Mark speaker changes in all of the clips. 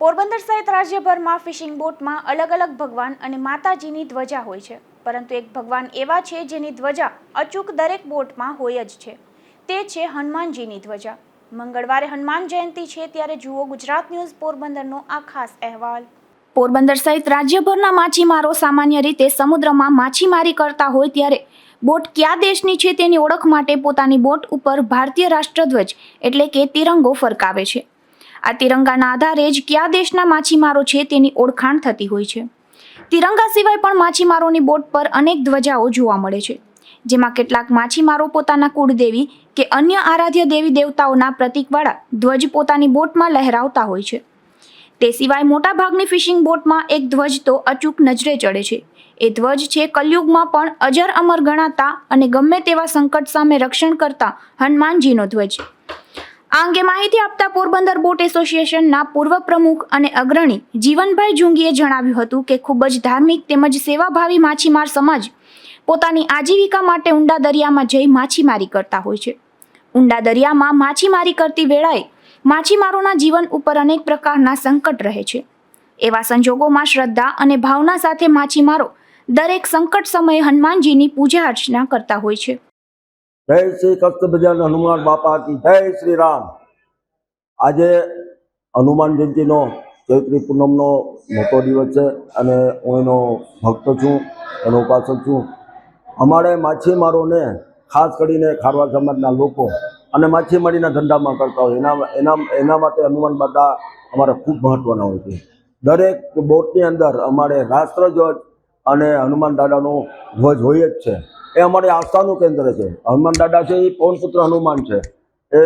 Speaker 1: પોરબંદર સહિત રાજ્યભરમાં ફિશિંગ બોટમાં અલગ અલગ ભગવાન અને માતાજીની ધ્વજા હોય છે. પરંતુ એક ભગવાન એવા છે જેની ધ્વજા અચૂક દરેક બોટમાં હોય જ છે. તે છે હનુમાનજીની ધ્વજા. મંગળવારે હનુમાન જયંતિ છે ત્યારે જુઓ ગુજરાત ન્યૂઝ પોરબંદરનો આ ખાસ અહેવાલ. પોરબંદર સહિત રાજ્યભરના માછીમારો સામાન્ય રીતે સમુદ્રમાં માછીમારી કરતા હોય ત્યારે બોટ કયા દેશની છે તેની ઓળખ માટે પોતાની બોટ ઉપર ભારતીય રાષ્ટ્રધ્વજ એટલે કે તિરંગો ફરકાવે છે. આ તિરંગાના આધારે જ કયા દેશના માછીમારો છે તેની ઓળખાણ થતી હોય છે. તિરંગા સિવાય પણ માછીમારોની બોટ પર અનેક ધ્વજાઓ જોવા મળે છે. જેમાં કેટલાક માછીમારો પોતાના કુળદેવી કે અન્ય આરાધ્ય દેવી દેવતાઓના પ્રતીકવાળા ધ્વજ પોતાની બોટમાં લહેરાવતા હોય છે. તે સિવાય મોટાભાગની ફિશિંગ બોટમાં એક ધ્વજ તો અચૂક નજરે ચડે છે. એ ધ્વજ છે કલયુગમાં પણ અજર અમર ગણાતા અને ગમે તેવા સંકટ સામે રક્ષણ કરતા હનુમાનજીનો ધ્વજ. આ અંગે માહિતી આપતા પોરબંદર બોટ એસોસિએશનના પૂર્વ પ્રમુખ અને અગ્રણી જીવનભાઈ જુંગીએ જણાવ્યું હતું કે ખૂબ જ ધાર્મિક તેમજ સેવાભાવી માછીમાર સમાજ પોતાની આજીવિકા માટે ઊંડા દરિયામાં જઈ માછીમારી કરતા હોય છે. ઊંડા દરિયામાં માછીમારી કરતી વેળાએ માછીમારોના જીવન ઉપર અનેક પ્રકારના સંકટ રહે છે. એવા સંજોગોમાં શ્રદ્ધા અને ભાવના સાથે માછીમારો દરેક સંકટ સમયે હનુમાનજીની પૂજા અર્ચના કરતા હોય છે.
Speaker 2: જય શ્રી કૃષ્ણ ભજન હનુમાન બાપા કી જય શ્રી રામ. આજે હનુમાન જયંતિનો ચૈત્રી પૂનમનો મોટો દિવસ છે અને હું એનો ભક્ત છું, એનો ઉપાસક છું. અમારે માછીમારોને, ખાસ કરીને ખારવા સમાજના લોકો, અને માછીમારીના ધંધામાં કરતા હોય, એના એના એના માટે હનુમાન બાપા અમારે ખૂબ મહત્ત્વના હોય છે. દરેક બોટની અંદર અમારે રાષ્ટ્રધ્વજ અને હનુમાન દાદાનો ધ્વજ હોય જ છે. એ અમારી આસ્થાનું કેન્દ્ર છે. હનુમાન દાદા છે, એ પવનપુત્ર હનુમાન છે. એ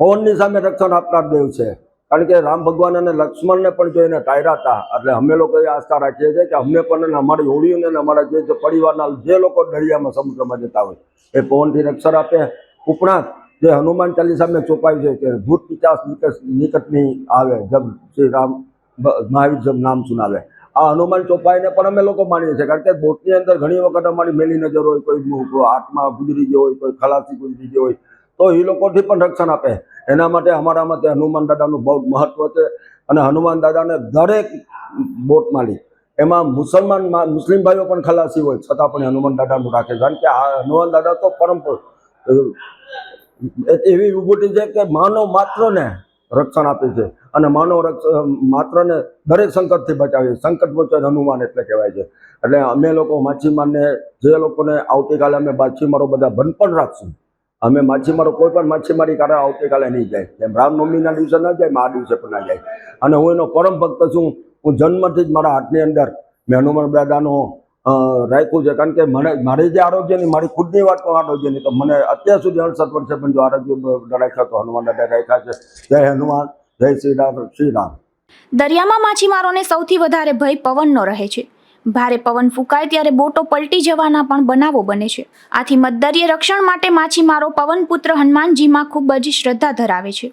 Speaker 2: પવનની સામે રક્ષણ આપનાર દેવ છે. કારણ કે રામ ભગવાન અને લક્ષ્મણને પણ જોઈને ટાયરા હતા, એટલે અમે લોકો એ આસ્થા રાખીએ છીએ કે અમને પણ અમારી હોળીઓને અમારા જે પરિવારના જે લોકો દરિયામાં સમુદ્રમાં જતા હોય, એ પવનથી રક્ષણ આપે. ઉપરાંત જે હનુમાન ચાલીસામાં ચોપાય છે કે ભૂત પિતાસ નિકટ નિકટની આવે, જબ શ્રી રામ મહાવીર જબ નામ સુનાવે. આ હનુમાન ચોપાઈને પણ અમે લોકો માનીએ છીએ. કારણ કે બોટની અંદર ઘણી વખત અમારી મેલી નજર હોય, કોઈ આત્મા ગુજરી ગયો હોય, કોઈ ખલાસી ગુજરી ગયો હોય, તો એ લોકોથી પણ રક્ષણ આપે. એના માટે અમારા માટે હનુમાન દાદાનું બહુ મહત્વ છે. અને હનુમાન દાદાને દરેક બોટ માલી એમાં મુસલમાન મુસ્લિમ ભાઈઓ પણ ખલાસી હોય, છતાં પણ હનુમાન દાદાનું રાખે કારણ કે આ હનુમાન દાદા તો પરમ એવી વિભૂતિ છે કે માનવ માત્રને રક્ષણ આપે છે. અને માનવ રક્ષ માત્રને દરેક સંકટથી બચાવે સંકટ મોચન હનુમાન એટલે કહેવાય છે. એટલે અમે લોકો માછીમારને, જે લોકોને આવતીકાલે અમે માછીમારો બધા બંધ પણ રાખશું. અમે માછીમારો કોઈ પણ માછીમારી કરે, આવતીકાલે નહીં જાય. જેમ રામનવમીના દિવસે ન જાય આ દિવસે પણ ના જાય. અને હું એનો પરમ ભક્ત છું. હું જન્મથી જ મારા હાથની અંદર, મેં હનુમાન દાદાનો રાખ્યું છે. કારણ કે મને, મારી જે આરોગ્યની મારી ખુદની વાત પણ આરોગ્યની તો મને અત્યાર સુધી અડસઠ વર્ષે પણ જો આરોગ્ય રાખ્યા તો હનુમાન દાદા રાખ્યા છે. જય હનુમાન, જય શ્રી રામ શ્રી રામ.
Speaker 1: દરિયામાં માછીમારોને સૌથી વધારે ભય પવનનો રહે છે. ભારે પવન ફૂંકાય ત્યારે બોટો પલટી જવાના પણ બનાવો બને છે. આથી મતદરીય રક્ષણ માટે માછીમારો પવનપુત્ર હનુમાનજીમાં ખૂબ જ શ્રદ્ધા ધરાવે છે.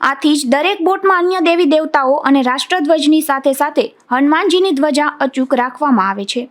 Speaker 1: આથી જ દરેક બોટમાં અન્ય દેવી દેવતાઓ અને રાષ્ટ્રધ્વજની સાથે સાથે હનુમાનજીની ધ્વજા અચૂક રાખવામાં આવે છે.